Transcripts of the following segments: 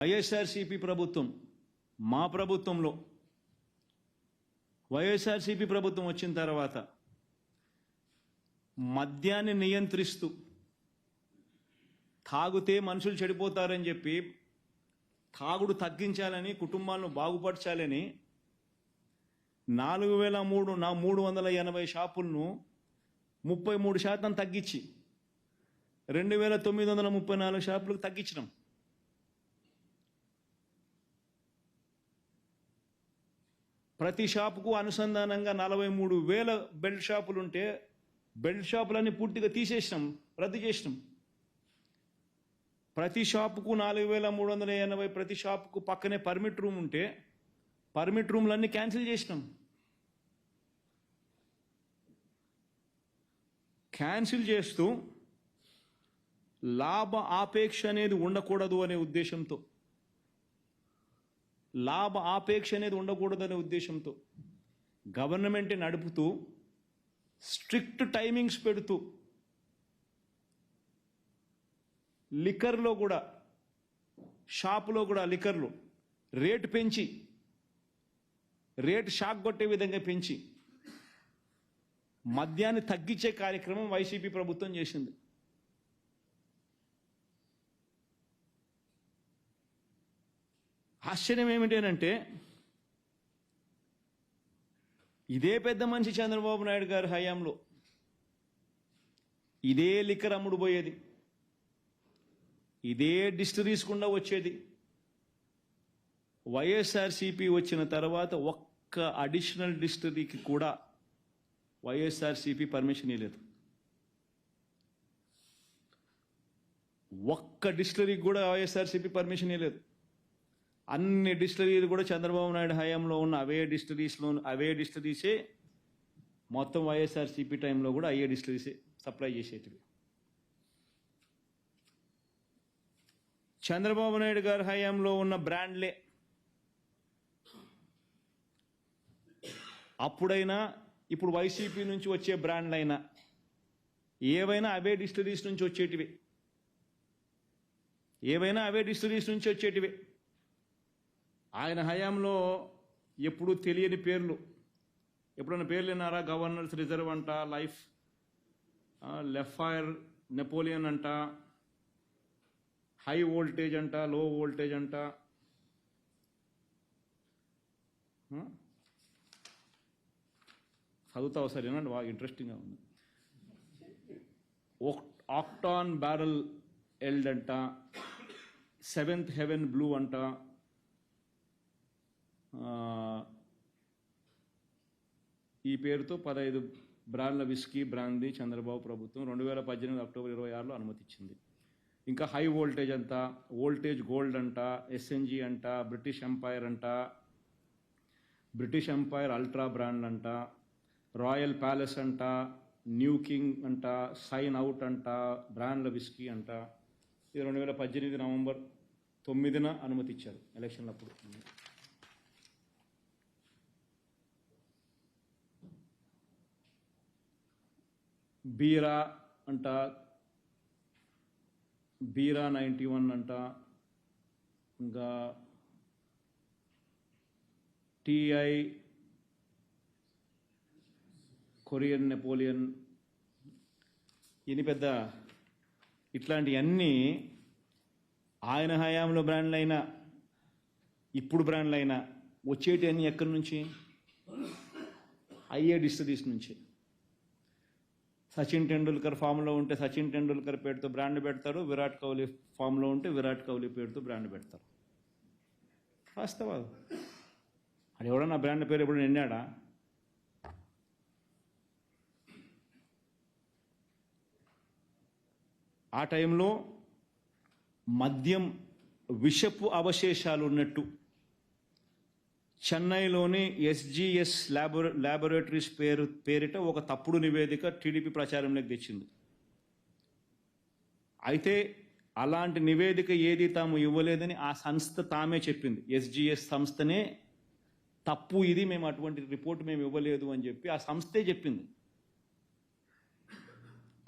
వైఎస్ఆర్సీపీ ప్రభుత్వం మా ప్రభుత్వంలో వైఎస్ఆర్సీపీ ప్రభుత్వం వచ్చిన తర్వాత మద్యాన్ని నియంత్రిస్తూ తాగుతే మనుషులు చెడిపోతారని చెప్పి తాగుడు తగ్గించాలని కుటుంబాలను బాగుపరచాలని నాలుగు వేల మూడు నా మూడు వందల ఎనభై షాపులను ముప్పై మూడు శాతం తగ్గించి రెండు వేల తొమ్మిది వందల ముప్పై నాలుగు షాపులకు తగ్గించినాం. ప్రతి షాపుకు అనుసంధానంగా నలభై మూడు వేల బెల్ట్ షాపులు ఉంటే బెల్ట్ షాపులన్నీ పూర్తిగా తీసేసినాం రద్దు చేసినాం. ప్రతి షాపుకు నాలుగు వేల మూడు వందల ఎనభై ప్రతి షాపుకు పక్కనే పర్మిట్ రూమ్ ఉంటే పర్మిట్ రూమ్లన్నీ క్యాన్సిల్ చేసినాం. క్యాన్సిల్ చేస్తూ లాభ ఆపేక్ష అనేది ఉండకూడదు అనే ఉద్దేశంతో లాభ ఆపేక్ష అనేది ఉండకూడదనే ఉద్దేశంతో గవర్నమెంట్ నడుపుతూ స్ట్రిక్ట్ టైమింగ్స్ పెడుతూ లిక్కర్లో కూడా షాపులో కూడా లిక్కర్లు రేటు పెంచి రేటు షాక్ కొట్టే విధంగా పెంచి మద్యాన్ని తగ్గించే కార్యక్రమం వైసీపీ ప్రభుత్వం చేసింది. ఆశ్చర్యం ఏమిటేనంటే ఇదే పెద్ద మనిషి చంద్రబాబు నాయుడు గారి హయాంలో ఇదే లిక్కర్ అమ్ముడు పోయేది ఇదే డిస్టరీస్ గుండా వచ్చేది. వైఎస్ఆర్సీపీ వచ్చిన తర్వాత ఒక్క అడిషనల్ డిస్టరీకి కూడా వైఎస్ఆర్సీపీ పర్మిషన్ ఇవ్వలేదు ఒక్క డిస్టరీకి కూడా వైఎస్ఆర్సీపీ పర్మిషన్ ఇవ్వలేదు అన్ని డిస్టరీలు కూడా చంద్రబాబు నాయుడు హయాంలో ఉన్న అవే డిస్టరీస్లో అవే డిస్టరీసే మొత్తం వైఎస్ఆర్సీపీ టైంలో కూడా అయ్యే డిస్టరీసే సప్లై చేసేటివి. చంద్రబాబు నాయుడు గారి హయాంలో ఉన్న బ్రాండ్లే. అప్పుడైనా ఇప్పుడు వైసీపీ నుంచి వచ్చే బ్రాండ్లైనా ఏవైనా అవే డిస్టరీస్ నుంచి వచ్చేటివి. ఏవైనా అవే డిస్టరీస్ నుంచి వచ్చేటివి. ఆయన హయాంలో ఎప్పుడు తెలియని పేర్లు. ఎప్పుడైనా పేర్లు విన్నారా? గవర్నర్స్ రిజర్వ్ అంట లైఫ్ లెఫ్ఫైర్ నెపోలియన్ అంట హై వోల్టేజ్ అంట లో వోల్టేజ్ అంట. చదువుతావు సరే ఏనండి బాగా ఇంట్రెస్టింగ్గా ఉంది. ఆక్టాన్ బ్యారల్ ఎల్డ్ అంట సెవెంత్ హెవెన్ బ్లూ అంట. ఈ పేరుతో పదహైదు బ్రాండ్ల విస్కీ బ్రాందీ చంద్రబాబు ప్రభుత్వం రెండు వేల పద్దెనిమిది అక్టోబర్ ఇరవై ఆరులో అనుమతిచ్చింది. ఇంకా హై వోల్టేజ్ అంట వోల్టేజ్ గోల్డ్ అంట ఎస్ఎన్జి అంట బ్రిటిష్ ఎంపైర్ అంట బ్రిటిష్ ఎంపైర్ అల్ట్రా బ్రాండ్ అంట రాయల్ ప్యాలెస్ అంట న్యూ కింగ్ అంట సైన్ అవుట్ అంట బ్రాండ్ల విస్కీ అంట. ఇది రెండు వేల పద్దెనిమిది నవంబర్ తొమ్మిదిన అనుమతి ఇచ్చారు ఎలక్షన్లప్పుడు. బీరా అంట బీరా నైంటీ వన్ అంట ఇంకా టీఐ కొరియన్ నెపోలియన్ ఇది పెద్ద ఇట్లాంటివన్నీ ఆయన హయాంలో బ్రాండ్లు అయినా ఇప్పుడు బ్రాండ్లు అయినా వచ్చేటి అన్నీ ఎక్కడి నుంచి? అయ్యే డిస్టరీస్ నుంచి. సచిన్ టెండూల్కర్ ఫామ్లో ఉంటే సచిన్ టెండూల్కర్ పేరుతో బ్రాండ్ పెడతారు విరాట్ కోహ్లీ ఫామ్లో ఉంటే విరాట్ కోహ్లీ పేరుతో బ్రాండ్ పెడతారు. వాస్తవాలు. అది ఎవడన్నా బ్రాండ్ పేరు ఎప్పుడు నిన్నాడా ఆ టైంలో మద్యం విషపు అవశేషాలు ఉన్నట్టు చెన్నైలోని ఎస్జిఎస్ ల్యాబొ ల్యాబొరేటరీస్ పేరు పేరిట ఒక తప్పుడు నివేదిక టీడీపీ ప్రచారంలోకి తెచ్చింది. అయితే అలాంటి నివేదిక ఏది తాము ఇవ్వలేదని ఆ సంస్థ తామే చెప్పింది. ఎస్జిఎస్ సంస్థనే తప్పు ఇది మేము అటువంటి రిపోర్ట్ మేము ఇవ్వలేదు అని చెప్పి ఆ సంస్థే చెప్పింది.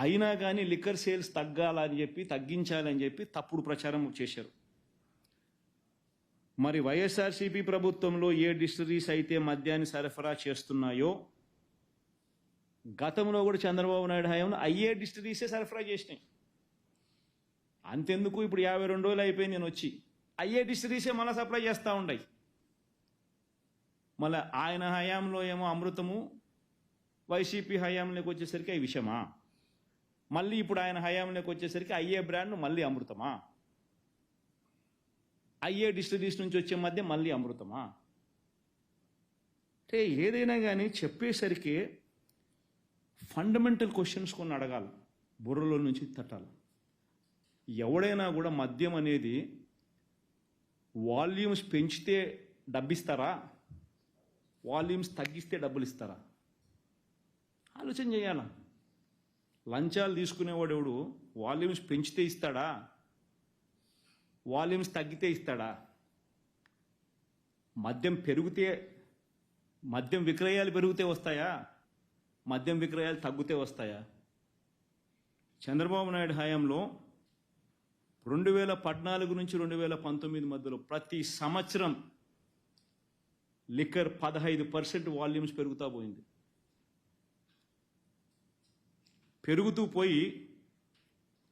అయినా కానీ లిక్కర్ సేల్స్ తగ్గాలని చెప్పి తగ్గించాలని చెప్పి తప్పుడు ప్రచారం చేశారు. మరి వైఎస్ఆర్సీపీ ప్రభుత్వంలో ఏ డిస్టరీస్ అయితే మద్యాన్ని సరఫరా చేస్తున్నాయో గతంలో కూడా చంద్రబాబు నాయుడు హయాంలో అయ్యే డిస్టరీసే సరఫరా చేసినాయి. అంతెందుకు ఇప్పుడు యాభై రెండు రోజులు అయిపోయి నేను వచ్చి. అయ్యే డిస్టరీసే మళ్ళీ సప్లై చేస్తూ ఉన్నాయి మళ్ళీ ఆయన హయాంలో ఏమో అమృతము వైసీపీ హయాంలోకి వచ్చేసరికి అవి విషమా? మళ్ళీ ఇప్పుడు ఆయన హయాంలోకి వచ్చేసరికి అయ్యే బ్రాండ్ మళ్ళీ అమృతమా? అయ్యే డిస్టరీస్ నుంచి వచ్చే మధ్య మళ్ళీ అమృతమా? అంటే ఏదైనా కానీ చెప్పేసరికి ఫండమెంటల్ క్వశ్చన్స్ కొన్ని అడగాలి బుర్రలో నుంచి తట్టాలి. ఎవడైనా కూడా మద్యం అనేది వాల్యూమ్స్ పెంచితే డబ్బిస్తారా? వాల్యూమ్స్ తగ్గిస్తే డబ్బులు ఇస్తారా ఆలోచన చేయాల? లంచాలు తీసుకునేవాడు ఎవడు వాల్యూమ్స్ పెంచితే ఇస్తాడా? వాల్యూమ్స్ తగ్గితే ఇస్తాడా? మద్యం పెరిగితే మద్యం విక్రయాలు పెరిగితే వస్తాయా? మద్యం విక్రయాలు తగ్గితే వస్తాయా? చంద్రబాబు నాయుడు హయాంలో రెండు వేల పద్నాలుగు నుంచి రెండు వేల పంతొమ్మిది మధ్యలో ప్రతి సంవత్సరం లిక్కర్ పదహైదు పర్సెంట్ వాల్యూమ్స్ పెరుగుతూ పోయింది. పెరుగుతూ పోయి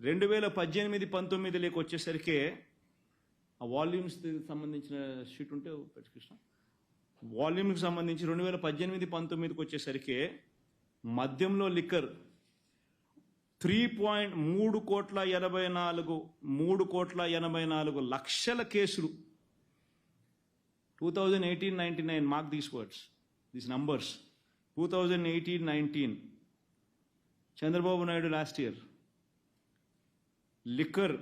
రెండు వేల పద్దెనిమిది పంతొమ్మిదిలోకి వచ్చేసరికి ఆ వాల్యూమ్స్ సంబంధించిన షీట్ ఉంటే కృష్ణ. వాల్యూమ్కి సంబంధించి రెండు వేల పద్దెనిమిది పంతొమ్మిదికి వచ్చేసరికి మద్యంలో లిక్కర్ త్రీ పాయింట్ మూడు కోట్ల ఎనభై నాలుగు మూడు కోట్ల ఎనభై నాలుగు లక్షల కేసులు. Two thousand eighteen ninety nine mark these words these numbers. Two thousand eighteen nineteen Chandrababu Naidu last year liquor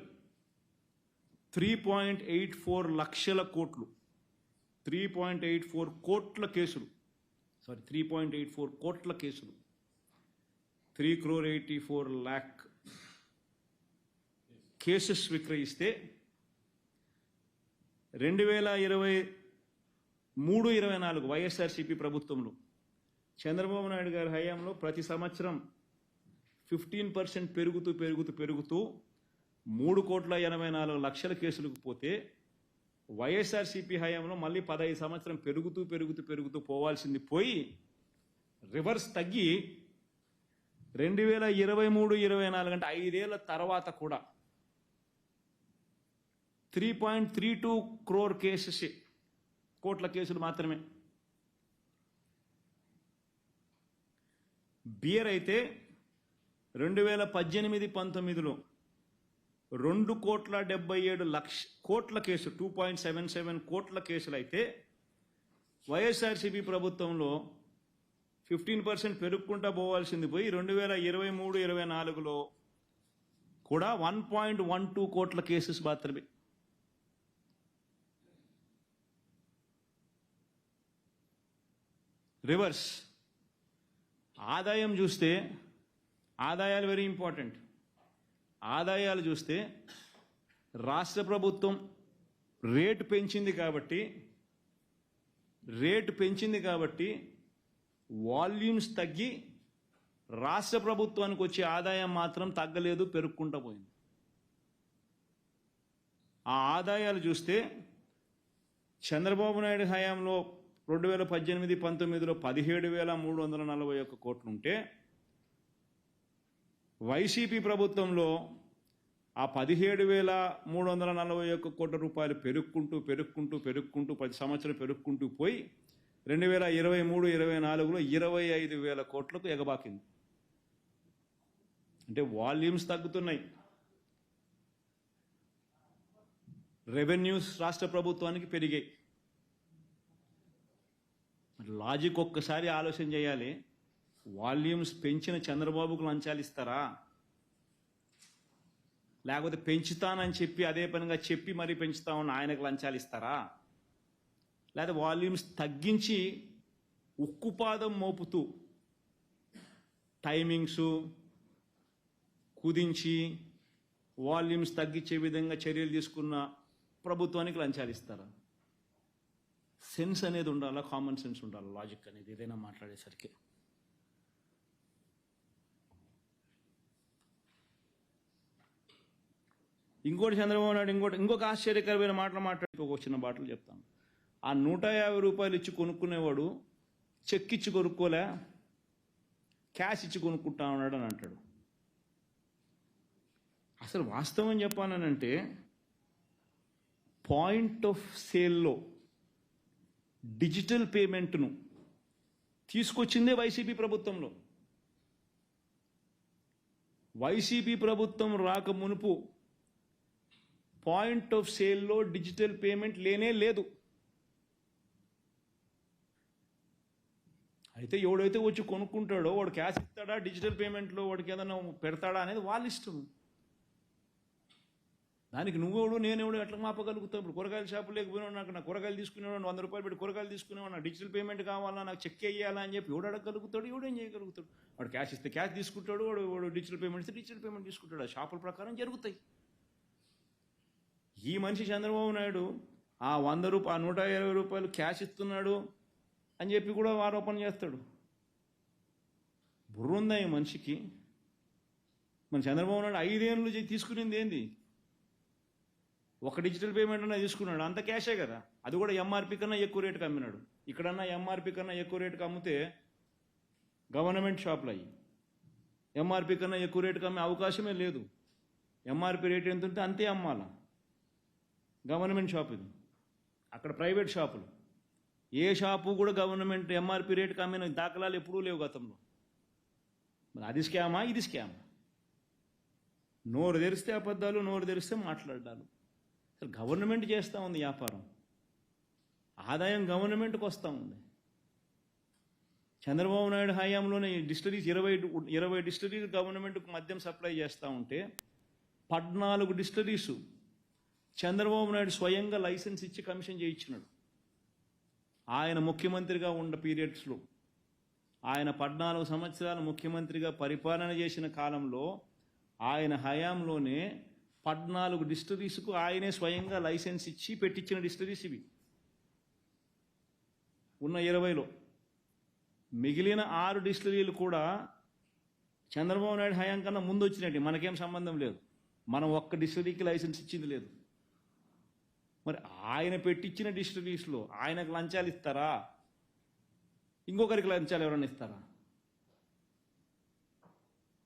three point eight four లక్షల కోట్లు. త్రీ పాయింట్ ఎయిట్ ఫోర్ కోట్ల కేసులు. Sorry three point eight four కోట్ల కేసులు. Three crore eighty four lakh cases విక్రయిస్తే రెండు వేల ఇరవై మూడు ఇరవై నాలుగు వైఎస్ఆర్సీపీ ప్రభుత్వంలో చంద్రబాబు నాయుడు గారి హయాంలో ప్రతి సంవత్సరం ఫిఫ్టీన్ పర్సెంట్ పెరుగుతూ పెరుగుతూ పెరుగుతూ మూడు కోట్ల ఎనభై నాలుగు లక్షల కేసులకు పోతే వైఎస్ఆర్సీపీ హయాంలో మళ్ళీ పదహైదు సంవత్సరం పెరుగుతూ పెరుగుతూ పెరుగుతూ పోవాల్సింది పోయి రివర్స్ తగ్గి రెండు వేల ఇరవై మూడు ఇరవై నాలుగు అంటే ఐదేళ్ళ తర్వాత కూడా three point three two crore cases కోట్ల కేసులు మాత్రమే. బియర్ అయితే రెండు వేల పద్దెనిమిది పంతొమ్మిదిలో రెండు కోట్ల డెబ్బై ఏడు లక్ష కోట్ల case two point seven seven కోట్ల కేసులు అయితే వైఎస్ఆర్సీపీ ప్రభుత్వంలో ఫిఫ్టీన్ పర్సెంట్ పెరుగుకుంటా పోవాల్సింది పోయి రెండు వేల ఇరవై మూడు ఇరవై నాలుగులో కూడా వన్ పాయింట్ వన్ టూ కోట్ల కేసెస్ మాత్రమే. రివర్స్. ఆదాయం చూస్తే ఆదాయాలు వెరీ ఇంపార్టెంట్ ఆదాయాలు చూస్తే రాష్ట్ర ప్రభుత్వం రేటు పెంచింది కాబట్టి రేటు పెంచింది కాబట్టి వాల్యూమ్స్ తగ్గి రాష్ట్ర ప్రభుత్వానికి వచ్చే ఆదాయం మాత్రం తగ్గలేదు పెరుక్కుంటూ పోయింది. ఆ ఆదాయాలు చూస్తే చంద్రబాబు నాయుడు హయాంలో రెండు వేల పద్దెనిమిది పంతొమ్మిదిలో పదిహేడు వేల మూడు వందల నలభై ఒక్క కోట్లు ఉంటే వైసీపీ ప్రభుత్వంలో ఆ పదిహేడు వేల మూడు వందల నలభై ఒక్క కోట్ల రూపాయలు పెరుక్కుంటూ పెరుక్కుంటూ పెరుక్కుంటూ ప్రతి సంవత్సరం పెరుక్కుంటూ పోయి రెండు వేల ఇరవై మూడు ఇరవై నాలుగులో ఇరవై ఐదు వేల కోట్లకు ఎగబాకింది. అంటే వాల్యూమ్స్ తగ్గుతున్నాయి. రెవెన్యూస్ రాష్ట్ర ప్రభుత్వానికి పెరిగాయి. లాజిక్ ఒక్కసారి ఆలోచన చేయాలి. వాల్యూమ్స్ పెంచిన చంద్రబాబుకు లంచాలు ఇస్తారా? లేకపోతే పెంచుతానని చెప్పి అదే పనిగా చెప్పి మరీ పెంచుతామని ఆయనకు లంచాలు ఇస్తారా? లేదా వాల్యూమ్స్ తగ్గించి ఉక్కుపాదం మోపుతూ టైమింగ్స్ కుదించి వాల్యూమ్స్ తగ్గించే విధంగా చర్యలు తీసుకున్న ప్రభుత్వానికి లంచాలు ఇస్తారా? సెన్స్ అనేది ఉండాలా? కామన్ సెన్స్ ఉండాలి? లాజిక్ అనేది ఏదైనా మాట్లాడేసరికి. ఇంకోటి చంద్రబాబు నాయుడు ఇంకోటి ఇంకొక ఆశ్చర్యకరమైన మాటలు మాట్లాడి ఒక చిన్న మాటలు చెప్తాను. ఆ నూట యాభై రూపాయలు ఇచ్చి కొనుక్కునేవాడు చెక్ ఇచ్చి కొనుక్కోలే క్యాష్ ఇచ్చి కొనుక్కుంటా ఉన్నాడు అని అంటాడు. అసలు వాస్తవం చెప్పానంటే పాయింట్ ఆఫ్ సేల్లో డిజిటల్ పేమెంట్ను తీసుకొచ్చిందే వైసీపీ ప్రభుత్వంలో. వైసీపీ ప్రభుత్వం రాక మునుపు పాయింట్ ఆఫ్ సేల్లో డిజిటల్ పేమెంట్ లేనే లేదు. అయితే ఎవడైతే వచ్చి కొనుక్కుంటాడో వాడు క్యాష్ ఇస్తాడా డిజిటల్ పేమెంట్లో వాడికి ఏదైనా పెడతాడా అనేది వాళ్ళ ఇష్టం దానికి నువ్వెవడు నేనెవడు ఎట్లా మాపగలుగుతావు ఇప్పుడు కూరగాయల షాపు లేకపోయినా నాకు నా కూరగాయలు తీసుకునేవాడు వంద రూపాయలు పెట్టి కూరగాయలు తీసుకునేవాడు నాకు డిజిటల్ పేమెంట్ కావాలా నాకు చెక్ వేయాలా అని చెప్పి ఎవడు అడగలుగుతాడు ఎవడేం చేయగలుగుతాడు? వాడు క్యాష్ ఇస్తే క్యాష్ తీసుకుంటాడు వాడు వాడు డిజిటల్ పేమెంట్ ఇస్తే డిజిటల్ పేమెంట్ తీసుకుంటాడు. ఆ షాపుల ప్రకారం జరుగుతాయి. ఈ మనిషి చంద్రబాబు నాయుడు ఆ వంద రూపాయలు నూట ఇరవై రూపాయలు క్యాష్ ఇస్తున్నాడు అని చెప్పి కూడా ఆరోపణ చేస్తాడు. బుర్రుందా ఈ మనిషికి? మన చంద్రబాబు నాయుడు ఐదేళ్ళు తీసుకునింది ఏంది? ఒక డిజిటల్ పేమెంట్ అన్నా తీసుకున్నాడు. అంత క్యాషే కదా. అది కూడా ఎంఆర్పి కన్నా ఎక్కువ రేటుకి అమ్మినాడు. ఇక్కడన్నా ఎంఆర్పి కన్నా ఎక్కువ రేటుకి అమ్మితే గవర్నమెంట్ షాపులు అయ్యి ఎంఆర్పి కన్నా ఎక్కువ రేటుకి అమ్మే అవకాశమే లేదు. ఎంఆర్పి రేట్ ఎంత ఉంటే అంతే అమ్మాలా. గవర్నమెంట్ షాప్ ఇది. అక్కడ ప్రైవేట్ షాపులు. ఏ షాపు కూడా గవర్నమెంట్ ఎంఆర్పి రేటుకి అమ్మిన దాఖలాలు ఎప్పుడూ లేవు గతంలో. మరి అది స్కామా ఇది స్కామా? నోరు తెరిస్తే అబద్ధాలు నోరు తెరిస్తే మాట్లాడాలి. అసలు గవర్నమెంట్ చేస్తూ ఉంది వ్యాపారం. ఆదాయం గవర్నమెంట్కి వస్తూ ఉంది. చంద్రబాబు నాయుడు హయాంలోనే డిస్టరీస్ ఇరవై ఇరవై డిస్టరీస్ గవర్నమెంట్కు మద్యం సప్లై చేస్తూ ఉంటే పద్నాలుగు డిస్టరీసు చంద్రబాబు నాయుడు స్వయంగా లైసెన్స్ ఇచ్చి కమిషన్ చేయించినాడు. ఆయన ముఖ్యమంత్రిగా ఉన్న పీరియడ్స్లో ఆయన పద్నాలుగు సంవత్సరాలు ముఖ్యమంత్రిగా పరిపాలన చేసిన కాలంలో ఆయన హయాంలోనే పద్నాలుగు డిస్టరీస్కు ఆయనే స్వయంగా లైసెన్స్ ఇచ్చి పెట్టించిన డిస్టరీస్ ఇవి. ఉన్న ఇరవైలో. మిగిలిన ఆరు డిస్టరీలు కూడా చంద్రబాబు నాయుడు హయాం కన్నా ముందు వచ్చినట్టు మనకేం సంబంధం లేదు. మనం ఒక్క డిస్టరీకి లైసెన్స్ ఇచ్చింది లేదు. మరి ఆయన పెట్టించిన డిస్టరీస్లో ఆయనకు లంచాలు ఇస్తారా? ఇంకొకరికి లంచాలు ఎవరైనా ఇస్తారా?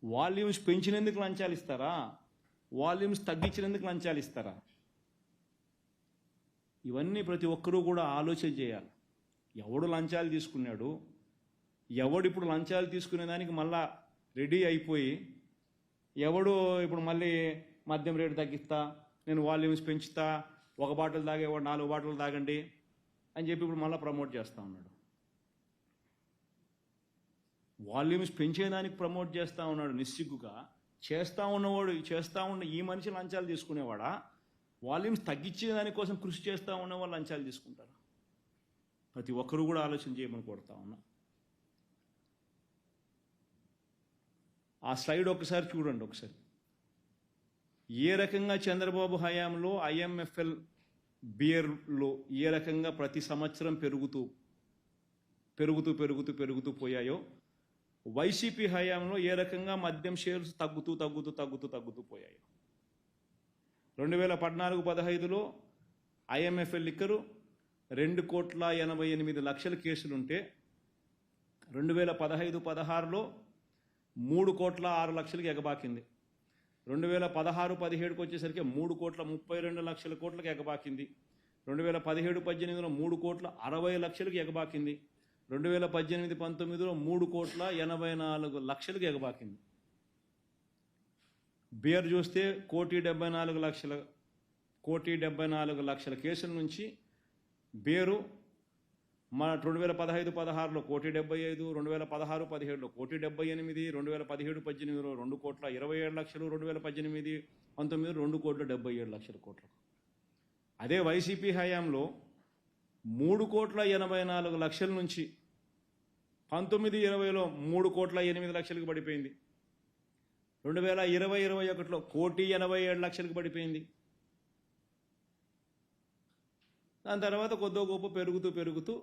వాల్యూమ్స్ పెంచినందుకు లంచాలు ఇస్తారా? వాల్యూమ్స్ తగ్గించినందుకు లంచాలు ఇస్తారా? ఇవన్నీ ప్రతి ఒక్కరూ కూడా ఆలోచన చేయాలి. ఎవడు లంచాలు తీసుకున్నాడు? ఎవడు ఇప్పుడు లంచాలు తీసుకునే దానికి మళ్ళా రెడీ అయిపోయి ఎవడు ఇప్పుడు మళ్ళీ మద్యం రేటు తగ్గిస్తా నేను వాల్యూమ్స్ పెంచుతా ఒక బాటిల్ తాగేవాడు నాలుగు బాటిల్ తాగండి అని చెప్పి ఇప్పుడు మళ్ళీ ప్రమోట్ చేస్తూ ఉన్నాడు. వాల్యూమ్స్ పెంచేదానికి ప్రమోట్ చేస్తూ ఉన్నాడు. నిస్సిగ్గుగా చేస్తూ ఉన్నవాడు చేస్తూ ఉన్న ఈ మనిషి లంచాలు తీసుకునేవాడా? వాల్యూమ్స్ తగ్గించే దానికోసం కృషి చేస్తూ ఉన్నవాళ్ళు లంచాలు తీసుకుంటారు? ప్రతి ఒక్కరూ కూడా ఆలోచన చేయమని కొడతా ఉన్నా. ఆ స్లైడ్ ఒకసారి చూడండి ఒకసారి. ఏ రకంగా చంద్రబాబు హయాంలో ఐఎంఎఫ్ఎల్ బియర్లో ఏ రకంగా ప్రతి సంవత్సరం పెరుగుతూ పెరుగుతూ పెరుగుతూ పెరుగుతూ పోయాయో వైసీపీ హయాంలో ఏ రకంగా మద్యం షేర్స్ తగ్గుతూ తగ్గుతూ తగ్గుతూ తగ్గుతూ పోయాయో. రెండు వేల పద్నాలుగు పదహైదులో ఐఎంఎఫ్ఎల్ లిక్కరు రెండు కోట్ల ఎనభై ఎనిమిది లక్షల కేసులుంటే రెండు వేల పదహైదు పదహారులో మూడు కోట్ల ఆరు లక్షలకి ఎగబాకింది. రెండు వేల పదహారు పదిహేడుకి వచ్చేసరికి మూడు కోట్ల ముప్పై రెండు లక్షల కోట్లకు ఎగబాకింది. రెండు వేల పదిహేడు పద్దెనిమిదిలో మూడు కోట్ల అరవై లక్షలకు ఎగబాకింది. రెండు వేల పద్దెనిమిది పంతొమ్మిదిలో మూడు కోట్ల ఎనభై నాలుగు లక్షలకు ఎగబాకింది. బియర్ చూస్తే కోటి డెబ్బై నాలుగు లక్షల కోటి డెబ్బై నాలుగు లక్షల కేసుల నుంచి బేరు మన రెండు వేల పదహైదు పదహారులో కోటి డెబ్బై ఐదు రెండు వేల పదహారు పదిహేడులో కోటి డెబ్బై ఎనిమిది రెండు వేల పదిహేడు పద్దెనిమిదిలో రెండు కోట్ల ఇరవై ఏడు లక్షలు రెండు వేల పద్దెనిమిది పంతొమ్మిది రెండు కోట్ల డెబ్బై ఏడు లక్షల కోట్లు. అదే వైసీపీ హయాంలో మూడు కోట్ల ఎనభై నాలుగు లక్షల నుంచి పంతొమ్మిది ఇరవైలో మూడు కోట్ల ఎనిమిది లక్షలకు పడిపోయింది. రెండు వేల ఇరవై ఇరవై ఒకటిలో కోటి ఎనభై ఏడు లక్షలకు పడిపోయింది. దాని తర్వాత కొద్దో గొప్ప పెరుగుతూ పెరుగుతూ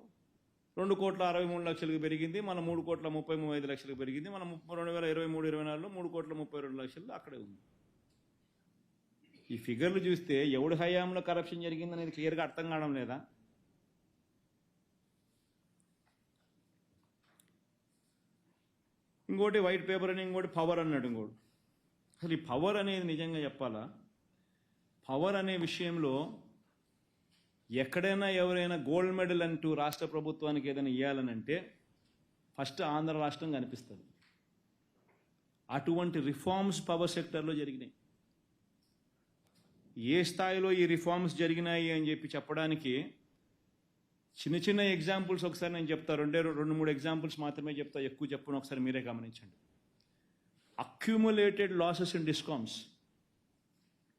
రెండు కోట్ల అరవై మూడు లక్షలకు పెరిగింది మన మూడు కోట్ల ముప్పై ఐదు లక్షలకు పెరిగింది మన రెండు వేల ఇరవై మూడు ఇరవై నాలుగులో మూడు కోట్ల ముప్పై రెండు లక్షలు అక్కడే ఉంది. ఈ ఫిగర్లు చూస్తే ఎవడు హయాంలో కరప్షన్ జరిగిందనేది క్లియర్గా అర్థం కావడం లేదా? ఇంకోటి వైట్ పేపర్ అని ఇంకోటి పవర్ అన్నాడు ఇంకోటి అసలు ఈ పవర్ అనేది నిజంగా చెప్పాలా? పవర్ అనే విషయంలో ఎక్కడైనా ఎవరైనా గోల్డ్ మెడల్ అంటూ రాష్ట్ర ప్రభుత్వానికి ఏదైనా ఇవ్వాలనంటే ఫస్ట్ ఆంధ్ర రాష్ట్రం కనిపిస్తుంది. అటువంటి రిఫార్మ్స్ పవర్ సెక్టర్లో జరిగినాయి. ఏ స్థాయిలో ఈ రిఫార్మ్స్ జరిగినాయి అని చెప్పి చెప్పడానికి చిన్న చిన్న ఎగ్జాంపుల్స్ ఒకసారి నేను చెప్తా. రెండే రెండు మూడు ఎగ్జాంపుల్స్ మాత్రమే చెప్తా. ఎక్కువ చెప్పను. ఒకసారి మీరే గమనించండి. Accumulated losses in discoms